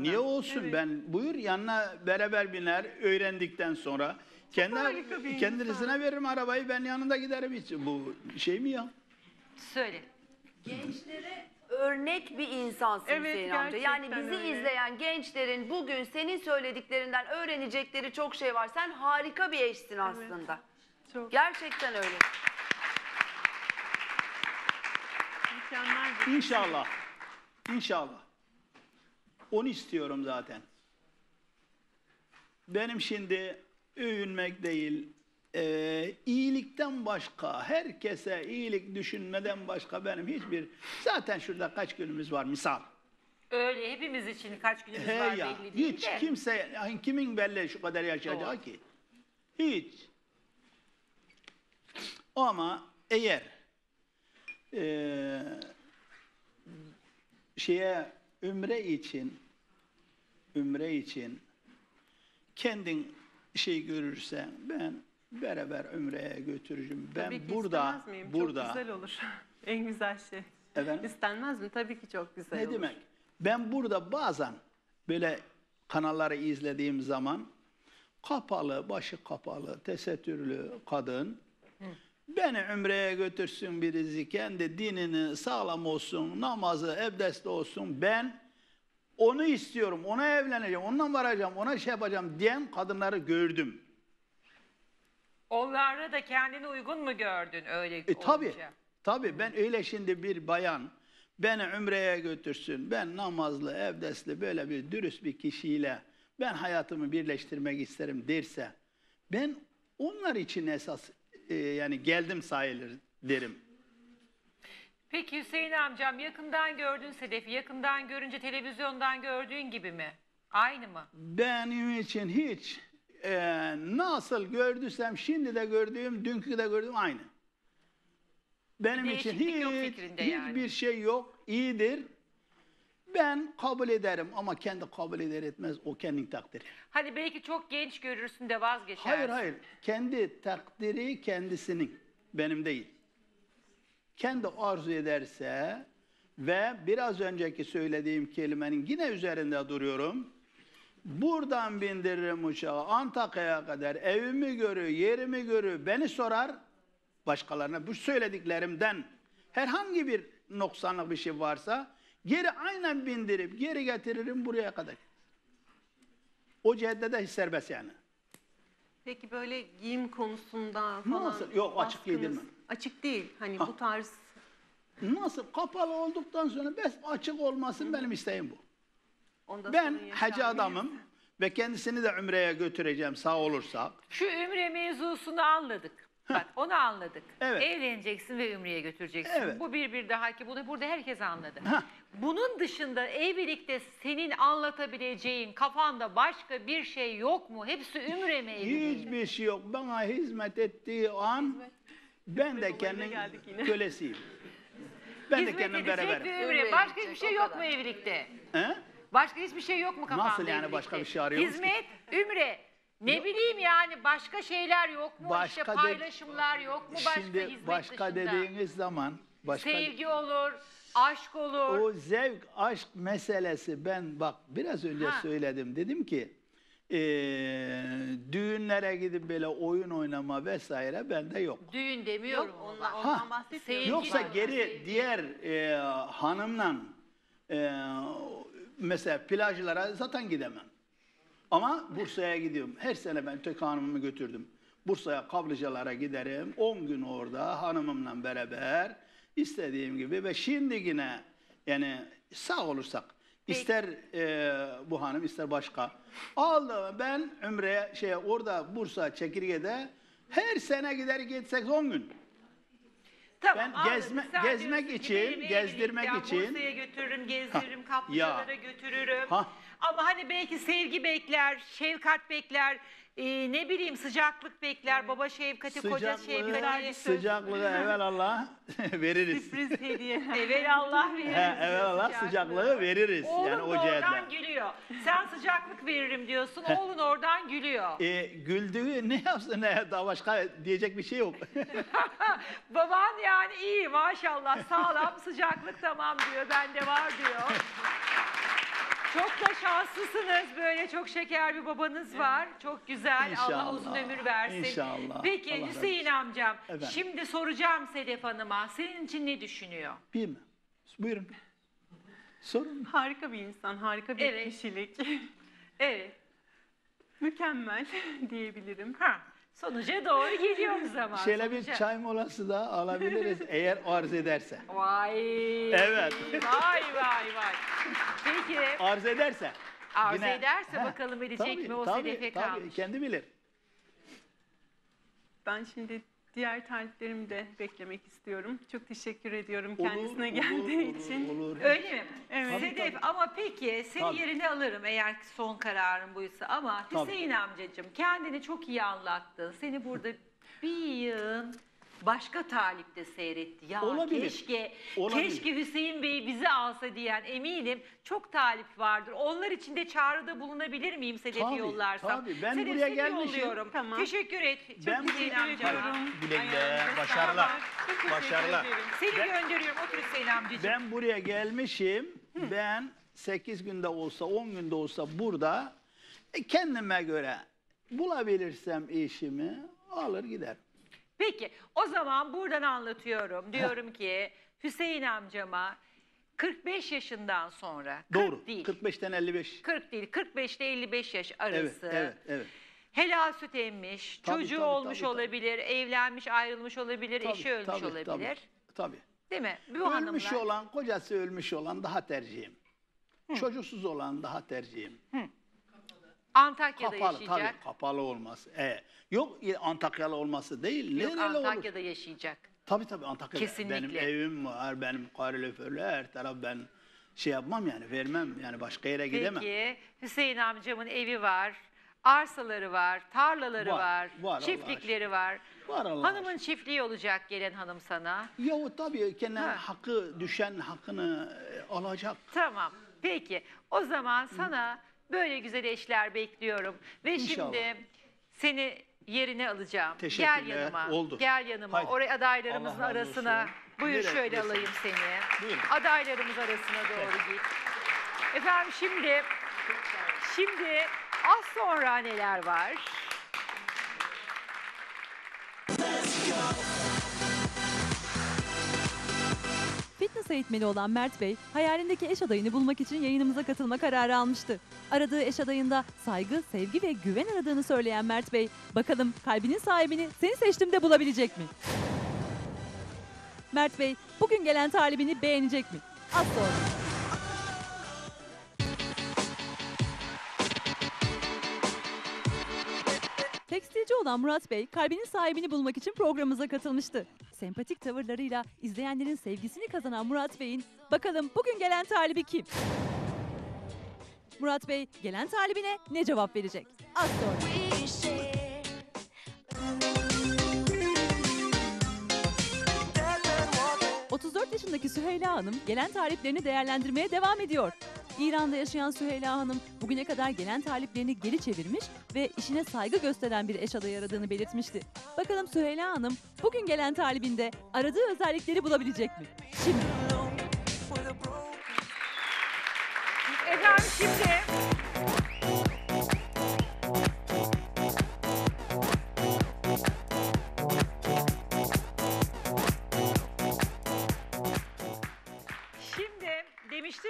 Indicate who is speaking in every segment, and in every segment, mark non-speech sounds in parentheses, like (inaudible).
Speaker 1: Niye olsun
Speaker 2: Evet.
Speaker 1: ben buyur yanına beraber biner öğrendikten sonra kendi
Speaker 2: harika bir
Speaker 1: kendisine
Speaker 2: insan.
Speaker 1: veririm arabayı ben yanında giderim hiç bu şey mi ya?
Speaker 3: Söyle.
Speaker 4: Gençlere örnek bir insansın
Speaker 2: Evet,
Speaker 4: Hüseyin amca. Yani bizi
Speaker 2: öyle.
Speaker 4: izleyen gençlerin bugün senin söylediklerinden öğrenecekleri çok şey var. Sen harika bir eşsin aslında.
Speaker 2: Çok
Speaker 4: Gerçekten öyle.
Speaker 1: İnşallah. İnşallah. Onu istiyorum zaten. Benim şimdi övünmek değil, eee, iyilikten başka, herkese iyilik düşünmeden başka benim hiçbir... Zaten şurada kaç günümüz var misal.
Speaker 3: Öyle hepimiz için kaç günümüz
Speaker 1: He
Speaker 3: var
Speaker 1: ya,
Speaker 3: belli değil
Speaker 1: hiç
Speaker 3: de.
Speaker 1: kimse, yani kimin belli şu kadar yaşayacağı
Speaker 3: Doğru.
Speaker 1: ki? Hiç. Ama eğer eee, şeye ümre için ümre için kendin şey görürsen ben beraber ümreye götürürüm. Ben
Speaker 2: Tabii ki
Speaker 1: burada
Speaker 2: miyim?
Speaker 1: burada
Speaker 2: Çok güzel olur. (laughs) en güzel şey.
Speaker 1: efendim
Speaker 2: İstenmez mi? Tabii ki çok güzel
Speaker 1: ne
Speaker 2: olur.
Speaker 1: demek? Ben burada bazen böyle kanalları izlediğim zaman kapalı, başı kapalı, tesettürlü kadın beni ümreye götürsün birisi, kendi dinini sağlam olsun, namazı, ebdestli olsun. Ben onu istiyorum, ona evleneceğim, ondan varacağım, ona şey yapacağım diyen kadınları gördüm.
Speaker 3: Onlara da kendine uygun mu gördün öyle
Speaker 1: E tabi,
Speaker 3: olunca?
Speaker 1: tabi ben öyle şimdi bir bayan beni ümreye götürsün, ben namazlı, evdesli böyle bir dürüst bir kişiyle ben hayatımı birleştirmek isterim derse ben onlar için esas e, yani geldim sayılır derim.
Speaker 3: Peki Hüseyin amcam yakından gördün Sedef'i yakından görünce televizyondan gördüğün gibi mi? Aynı mı?
Speaker 1: Benim için hiç e, nasıl gördüysem şimdi de gördüğüm, dünkü de gördüğüm aynı. Benim için
Speaker 3: Değişiklik yok
Speaker 1: hiç,
Speaker 3: fikrinde yani.
Speaker 1: hiçbir şey yok, iyidir. Ben kabul ederim ama kendi kabul eder etmez o kendin takdiri.
Speaker 3: Hani belki çok genç görürsün de vazgeçersin.
Speaker 1: Hayır hayır, kendi takdiri kendisinin, benim değil. Kendi arzu ederse ve biraz önceki söylediğim kelimenin yine üzerinde duruyorum. Buradan bindiririm uçağı Antakya'ya kadar evimi görür, yerimi görür, beni sorar başkalarına. Bu söylediklerimden herhangi bir noksanlık bir şey varsa geri aynen bindirip geri getiririm buraya kadar. O cihette de serbest yani.
Speaker 2: Peki böyle giyim konusunda falan
Speaker 1: Nasıl? Yok, açık giydirmem.
Speaker 2: Açık değil. Hani
Speaker 1: Ha.
Speaker 2: bu tarz
Speaker 1: Nasıl kapalı olduktan sonra bes açık olmasın benim isteğim bu.
Speaker 2: onda
Speaker 1: Ben hacı adamım ve kendisini de ümreye götüreceğim sağ olursak.
Speaker 3: Şu ümre mevzusunu anladık. Bak onu anladık.
Speaker 1: Evet.
Speaker 3: Evleneceksin ve ümreye götüreceksin.
Speaker 1: Evet.
Speaker 3: Bu bir bir daha ki bunu burada herkes anladı. Bunun dışında evlilikte senin anlatabileceğin kafanda başka bir şey yok mu? Hepsi ümre mi?
Speaker 1: Hiçbir şey yok. Bana hizmet ettiği an ben de kendim kölesiyim. Ben de kendim
Speaker 3: edecek
Speaker 1: beraberim.
Speaker 3: ümre. Başka hiçbir şey yok mu evlilikte?
Speaker 1: He?
Speaker 3: Başka hiçbir şey yok mu kafanda
Speaker 1: Nasıl yani
Speaker 3: evlilikte?
Speaker 1: başka bir şey arıyoruz ki?
Speaker 3: Hizmet, ümre. Ne bileyim yani başka şeyler yok mu?
Speaker 1: Başka
Speaker 3: işte
Speaker 1: de-
Speaker 3: paylaşımlar yok mu? Başka
Speaker 1: Şimdi
Speaker 3: hizmet
Speaker 1: başka
Speaker 3: dışında?
Speaker 1: dediğiniz zaman başka
Speaker 3: Sevgi olur, aşk olur.
Speaker 1: o zevk aşk meselesi ben bak biraz önce
Speaker 3: Ha.
Speaker 1: söyledim dedim ki eee, düğünlere gidip böyle oyun oynama vesaire bende yok.
Speaker 3: Düğün demiyorum.
Speaker 2: Yok
Speaker 3: ama.
Speaker 2: ondan,
Speaker 1: Ha.
Speaker 2: ondan bahsetmiyorum.
Speaker 3: Sevgi
Speaker 1: Yoksa
Speaker 3: var,
Speaker 1: geri diğer e, hanımla e, mesela plajlara zaten gidemem. Ama Bursa'ya gidiyorum. Her sene ben tek hanımımı götürdüm. Bursa'ya kablıcalara giderim. 10 gün orada hanımımla beraber istediğim gibi ve şimdi yine yani sağ olursak ister e, bu hanım ister başka. Aldı ben Ümre'ye şey orada Bursa Çekirge'de her sene gider gitsek 10 gün.
Speaker 3: Tamam,
Speaker 1: Ben
Speaker 3: anladım.
Speaker 1: gezme-
Speaker 3: Sen
Speaker 1: gezmek
Speaker 3: diyorsun ki
Speaker 1: için,
Speaker 3: benim
Speaker 1: gezdirmek
Speaker 3: evlilikten
Speaker 1: için-
Speaker 3: Bursa'ya götürürüm, gezdiririm, kaplıcalara götürürüm.
Speaker 1: Ha.
Speaker 3: Ama hani belki sevgi bekler, şefkat bekler, e, ne bileyim sıcaklık bekler, baba şefkati, koca şefkati.
Speaker 1: sıcaklığı evvel Allah (laughs) veririz.
Speaker 2: Sürpriz hediye. (laughs)
Speaker 3: Evvel Allah verir.
Speaker 1: He, evvel Allah sıcaklığı veririz.
Speaker 3: Oğlun
Speaker 1: yani
Speaker 3: da
Speaker 1: o
Speaker 3: oradan gülüyor. Sen sıcaklık veririm diyorsun, oğlun oradan gülüyor.
Speaker 1: E, güldüğü ne yapsın ne daha başka diyecek bir şey yok. (laughs)
Speaker 3: Baban yani iyi maşallah sağlam sıcaklık tamam diyor bende var diyor. Çok da şanslısınız. Böyle çok şeker bir babanız var. Çok güzel. Allah
Speaker 1: İnşallah.
Speaker 3: uzun ömür versin.
Speaker 1: İnşallah.
Speaker 3: Peki
Speaker 1: Allah
Speaker 3: Hüseyin amcam.
Speaker 1: Efendim.
Speaker 3: Şimdi soracağım Sedef Hanım'a. Senin için ne düşünüyor?
Speaker 1: Mi? Buyurun. Sorun.
Speaker 2: Harika bir insan, harika bir
Speaker 3: Evet.
Speaker 2: kişilik.
Speaker 3: Evet.
Speaker 2: Mükemmel (laughs) diyebilirim.
Speaker 3: Ha. Sonuca doğru geliyoruz ama.
Speaker 1: Şöyle bir
Speaker 3: Sonuca-
Speaker 1: çay molası da alabiliriz (laughs) eğer arz ederse.
Speaker 3: Vay.
Speaker 1: Evet.
Speaker 3: Vay vay vay. Peki
Speaker 1: Arz ederse.
Speaker 3: arzu
Speaker 1: Yine-
Speaker 3: ederse
Speaker 1: Heh,
Speaker 3: bakalım edecek
Speaker 1: tabii,
Speaker 3: mi o
Speaker 1: tabii, tabii,
Speaker 3: kalmış.
Speaker 1: kendi bilir.
Speaker 2: Ben şimdi diğer taliplerimi de beklemek istiyorum. Çok teşekkür ediyorum
Speaker 1: Olur,
Speaker 2: kendisine
Speaker 1: olur,
Speaker 2: geldiği
Speaker 1: olur,
Speaker 2: için.
Speaker 1: Olur.
Speaker 3: Öyle mi?
Speaker 2: Evet.
Speaker 1: Tabii,
Speaker 3: Sedef
Speaker 1: tabii.
Speaker 3: ama peki seni
Speaker 1: Tabii.
Speaker 3: yerine alırım eğer ki son kararın buysa ama
Speaker 1: Tabii.
Speaker 3: Hüseyin amcacığım kendini çok iyi anlattın. Seni burada bir yığın başka talipte seyretti. Ya
Speaker 1: Olabilir.
Speaker 3: keşke
Speaker 1: Olabilir.
Speaker 3: keşke Hüseyin Bey bizi alsa diyen eminim çok talip vardır. Onlar için de çağrıda bulunabilir miyim Sedef'i
Speaker 1: Tabii,
Speaker 3: yollarsam?
Speaker 1: tabii. Ben
Speaker 3: Sedef,
Speaker 1: buraya
Speaker 3: seni
Speaker 1: gelmişim.
Speaker 3: yolluyorum.
Speaker 2: Tamam.
Speaker 3: Teşekkür et. Çok
Speaker 1: Ben
Speaker 3: Hüseyin
Speaker 1: buraya
Speaker 3: amcama.
Speaker 1: Güle güle,
Speaker 2: Ayağınıza
Speaker 1: başarılar.
Speaker 2: sağlık. Çok teşekkür
Speaker 1: Başarılar.
Speaker 2: ederim.
Speaker 3: Seni
Speaker 1: Ben-
Speaker 3: gönderiyorum. Otur Hüseyin amcacığım.
Speaker 1: Ben buraya gelmişim. Ben 8 günde olsa 10 günde olsa burada e, kendime göre bulabilirsem işimi alır giderim.
Speaker 3: Peki o zaman buradan anlatıyorum. Diyorum ki Hüseyin amcama 45 yaşından sonra 40
Speaker 1: Doğru.
Speaker 3: değil.
Speaker 1: 45'ten 55.
Speaker 3: 40 değil 45 ile 55 yaş
Speaker 1: Evet,
Speaker 3: arası.
Speaker 1: evet, evet.
Speaker 3: Helal süt emmiş,
Speaker 1: Tabii,
Speaker 3: çocuğu
Speaker 1: tabii,
Speaker 3: olmuş
Speaker 1: tabii, tabii.
Speaker 3: olabilir, evlenmiş, ayrılmış olabilir, eşi ölmüş olabilir.
Speaker 1: Tabii. tabii.
Speaker 3: Değil mi? Bu
Speaker 1: ölmüş
Speaker 3: hanımlar.
Speaker 1: olan, kocası ölmüş olan daha tercihim. Çocuksuz olan daha tercihim.
Speaker 3: Antakya'da
Speaker 1: Kapalı
Speaker 3: yaşayacak.
Speaker 1: tabii, kapalı olması. E, yok e, Antakyalı olması değil.
Speaker 3: Yok
Speaker 1: Nereli olur?
Speaker 3: Antakya'da yaşayacak.
Speaker 1: Tabii tabii Antakya'da.
Speaker 3: Kesinlikle.
Speaker 1: Benim evim var, benim kaloriferli her taraf ben şey yapmam yani vermem yani başka yere gidemem.
Speaker 3: Peki Hüseyin amcamın evi var, arsaları var, tarlaları
Speaker 1: Var,
Speaker 3: var,
Speaker 1: var
Speaker 3: çiftlikleri var.
Speaker 1: Var Allah
Speaker 3: Hanımın çiftliği olacak gelen hanım sana.
Speaker 1: Ya o tabii kendi
Speaker 3: Ha.
Speaker 1: hakkı düşen hakkını e, alacak.
Speaker 3: Tamam. Peki. O zaman sana böyle güzel eşler bekliyorum. Ve
Speaker 1: İnşallah.
Speaker 3: şimdi seni yerine alacağım. Gel yanıma.
Speaker 1: oldu.
Speaker 3: Gel yanıma.
Speaker 1: Haydi.
Speaker 3: Oraya adaylarımızın
Speaker 1: Allah
Speaker 3: arasına.
Speaker 1: olsun.
Speaker 3: Buyur
Speaker 1: Nereye
Speaker 3: şöyle
Speaker 1: gidiyorsun?
Speaker 3: alayım seni.
Speaker 1: Buyurun.
Speaker 3: Adaylarımız arasına doğru git. Efendim şimdi şimdi az sonra neler var?
Speaker 5: Eğitmeni olan Mert Bey, hayalindeki eş adayını bulmak için yayınımıza katılma kararı almıştı. Aradığı eş adayında saygı, sevgi ve güven aradığını söyleyen Mert Bey, bakalım kalbinin sahibini seni seçtimde bulabilecek mi? Mert Bey, bugün gelen talibini beğenecek mi? Az sonra. Tekstilci olan Murat Bey, kalbinin sahibini bulmak için programımıza katılmıştı. Sempatik tavırlarıyla izleyenlerin sevgisini kazanan Murat Bey'in bakalım bugün gelen talibi kim? Murat Bey gelen talibine ne cevap verecek? Az sonra. ...34 yaşındaki Süheyla Hanım gelen taliplerini değerlendirmeye devam ediyor. İran'da yaşayan Süheyla Hanım bugüne kadar gelen taliplerini geri çevirmiş ve işine saygı gösteren bir eş adayı aradığını belirtmişti. Bakalım Süheyla Hanım bugün gelen talibinde aradığı özellikleri bulabilecek mi? Şimdi.
Speaker 3: Efendim şimdi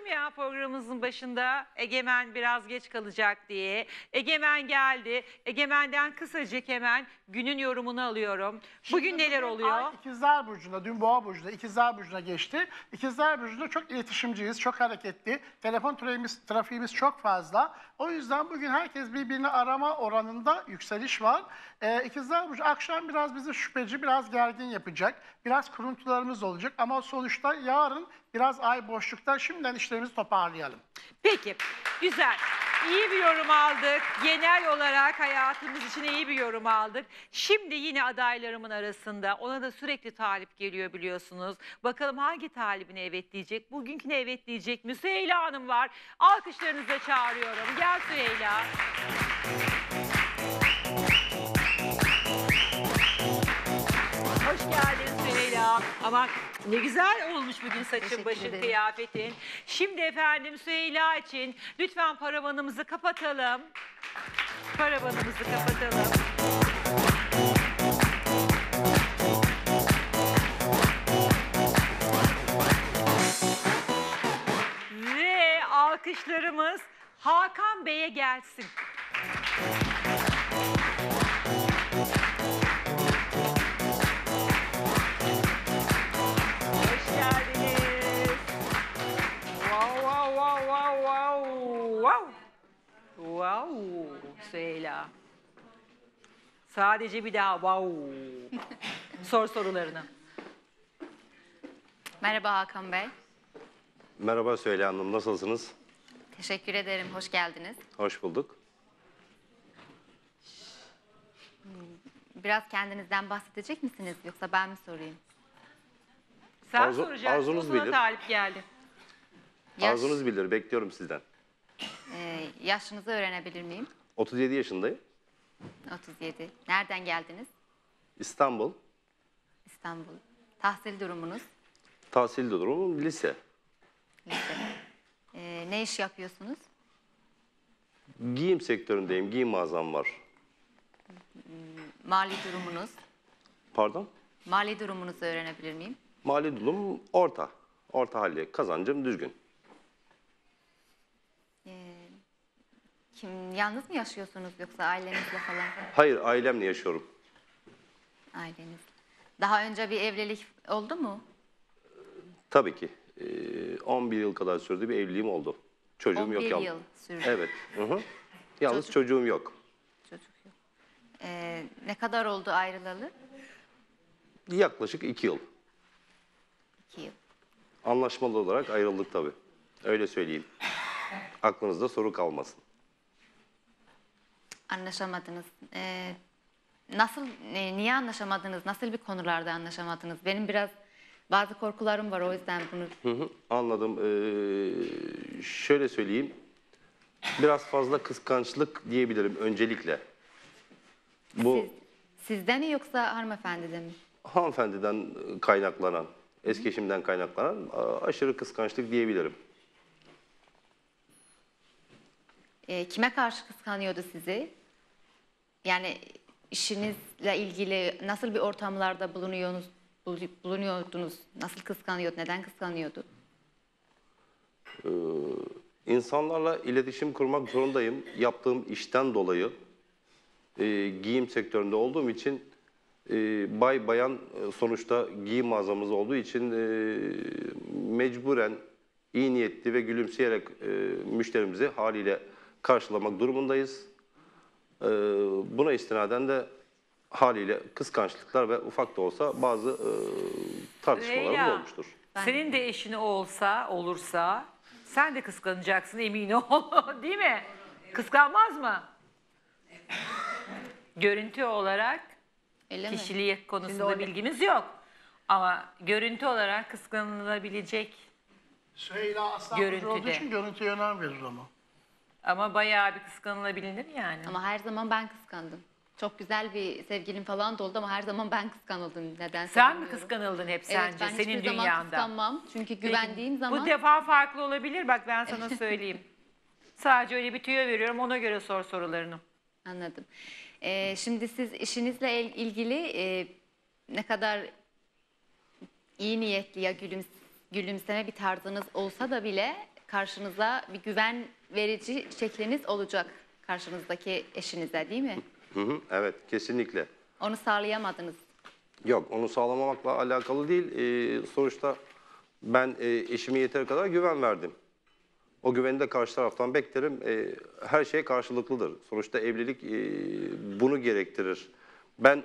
Speaker 3: demiştim ya programımızın başında Egemen biraz geç kalacak diye. Egemen geldi. Egemen'den kısacık hemen günün yorumunu alıyorum. Bugün neler oluyor?
Speaker 6: Ay İkizler Burcu'nda, dün Boğa Burcu'nda, İkizler Burcu'na geçti. İkizler Burcu'nda çok iletişimciyiz, çok hareketli. Telefon trafiğimiz, trafiğimiz çok fazla. O yüzden bugün herkes birbirini arama oranında yükseliş var. Ee, İkizler Burcu akşam biraz bizi şüpheci, biraz gergin yapacak. Biraz kuruntularımız olacak ama sonuçta yarın biraz ay boşlukta şimdiden işlerimizi toparlayalım.
Speaker 3: Peki, güzel. İyi bir yorum aldık. Genel olarak hayatımız için iyi bir yorum aldık. Şimdi yine adaylarımın arasında ona da sürekli talip geliyor biliyorsunuz. Bakalım hangi talibine evet diyecek? Bugünküne evet diyecek mi? Hanım var. Alkışlarınızla çağırıyorum. Gel Süheyla. Ama ne güzel olmuş bugün saçın,
Speaker 4: Teşekkür
Speaker 3: başın,
Speaker 4: ederim.
Speaker 3: kıyafetin. Şimdi efendim Süheyla için lütfen paravanımızı kapatalım. Paravanımızı kapatalım. Ve alkışlarımız Hakan Bey'e gelsin. Sadece bir daha wow. Sor sorularını.
Speaker 7: Merhaba Hakan Bey.
Speaker 8: Merhaba Süheyla Hanım, nasılsınız?
Speaker 7: Teşekkür ederim. Hoş geldiniz.
Speaker 8: Hoş bulduk.
Speaker 7: Biraz kendinizden bahsedecek misiniz yoksa ben mi sorayım?
Speaker 3: Sen
Speaker 8: Arzu-
Speaker 3: soracaksın.
Speaker 8: arzunuz
Speaker 3: o sana
Speaker 8: bilir.
Speaker 3: talip geldi.
Speaker 7: Yaş,
Speaker 8: Arzunuz bilir, bekliyorum sizden.
Speaker 7: e, yaşınızı öğrenebilir miyim?
Speaker 8: 37 yaşındayım.
Speaker 7: 37. Nereden geldiniz?
Speaker 8: İstanbul.
Speaker 7: İstanbul. Tahsil durumunuz?
Speaker 8: Tahsil durumum lise.
Speaker 7: Lise. E, ne iş yapıyorsunuz?
Speaker 8: Giyim sektöründeyim, giyim mağazam var.
Speaker 7: Mali durumunuz?
Speaker 8: Pardon?
Speaker 7: Mali durumunuzu öğrenebilir miyim?
Speaker 8: Mali durum orta. Orta halli, kazancım düzgün.
Speaker 7: Kim yalnız mı yaşıyorsunuz yoksa ailenizle falan?
Speaker 8: Hayır, ailemle yaşıyorum.
Speaker 7: Aileniz. Daha önce bir evlilik oldu mu?
Speaker 8: Tabii ki. Ee, 11 yıl kadar sürdü bir evliliğim oldu. Çocuğum
Speaker 7: 11
Speaker 8: yok yalnız.
Speaker 7: yıl sürdü.
Speaker 8: Evet. Hı hı. Yalnız
Speaker 7: Çocuk-
Speaker 8: çocuğum yok.
Speaker 7: Çocuk yok. E, ne kadar oldu ayrılalı?
Speaker 8: Yaklaşık 2 yıl.
Speaker 7: İki yıl.
Speaker 8: Anlaşmalı olarak ayrıldık tabii. Öyle söyleyeyim. Aklınızda soru kalmasın.
Speaker 7: Anlaşamadınız. Ee, nasıl, e, niye anlaşamadınız? Nasıl bir konularda anlaşamadınız? Benim biraz bazı korkularım var o yüzden bunu
Speaker 8: Hı hı, anladım. Ee, şöyle söyleyeyim. Biraz fazla kıskançlık diyebilirim öncelikle. Bu
Speaker 7: siz, sizde mi yoksa hanımefendide mi?
Speaker 8: hanımefendiden kaynaklanan, eski eşimden kaynaklanan aşırı kıskançlık diyebilirim.
Speaker 7: Ee, kime karşı kıskanıyordu sizi? Yani işinizle ilgili nasıl bir ortamlarda bulunuyorsunuz, bulu- bulunuyordunuz? Nasıl kıskanıyordu? Neden kıskanıyordu?
Speaker 8: İnsanlarla iletişim kurmak zorundayım. Yaptığım işten dolayı e, giyim sektöründe olduğum için e, bay bayan e, sonuçta giyim mağazamız olduğu için e, mecburen iyi niyetli ve gülümseyerek e, müşterimizi haliyle karşılamak durumundayız. E, buna istinaden de haliyle kıskançlıklar ve ufak da olsa bazı e, tartışmalarımız
Speaker 3: Leyla,
Speaker 8: olmuştur.
Speaker 3: Senin de eşin olsa, olursa sen de kıskanacaksın emin ol. (laughs) Değil mi? Kıskanmaz mı? Görüntü olarak
Speaker 7: Öyle mi?
Speaker 3: kişiliği konusunda bilgimiz yok. Ama görüntü olarak kıskanılabilecek
Speaker 6: Süheyla Aslan
Speaker 3: Görüntüde.
Speaker 6: olduğu için görüntüye önem verir ama.
Speaker 3: Ama bayağı bir kıskanılabilir yani.
Speaker 7: Ama her zaman ben kıskandım. Çok güzel bir sevgilim falan da oldu ama her zaman ben kıskanıldım. Nedense
Speaker 3: Sen mi kıskanıldın hep
Speaker 7: Evet
Speaker 3: sence
Speaker 7: ben
Speaker 3: senin
Speaker 7: hiçbir zaman
Speaker 3: dünyanda?
Speaker 7: kıskanmam. Çünkü
Speaker 3: Peki,
Speaker 7: güvendiğim zaman
Speaker 3: Bu defa farklı olabilir bak ben sana söyleyeyim. (laughs) Sadece öyle bir tüyo veriyorum ona göre sor sorularını.
Speaker 7: anladım. Ee, şimdi siz işinizle il- ilgili e, ne kadar iyi niyetli ya gülüm, gülümseme bir tarzınız olsa da bile karşınıza bir güven verici şekliniz olacak karşınızdaki eşinize değil mi?
Speaker 8: Hı hı, evet, kesinlikle.
Speaker 7: Onu sağlayamadınız.
Speaker 8: Yok, onu sağlamamakla alakalı değil. Ee, sonuçta ben e, eşime yeteri kadar güven verdim. O güveni de karşı taraftan beklerim. Ee, her şey karşılıklıdır. Sonuçta evlilik e, bunu gerektirir. Ben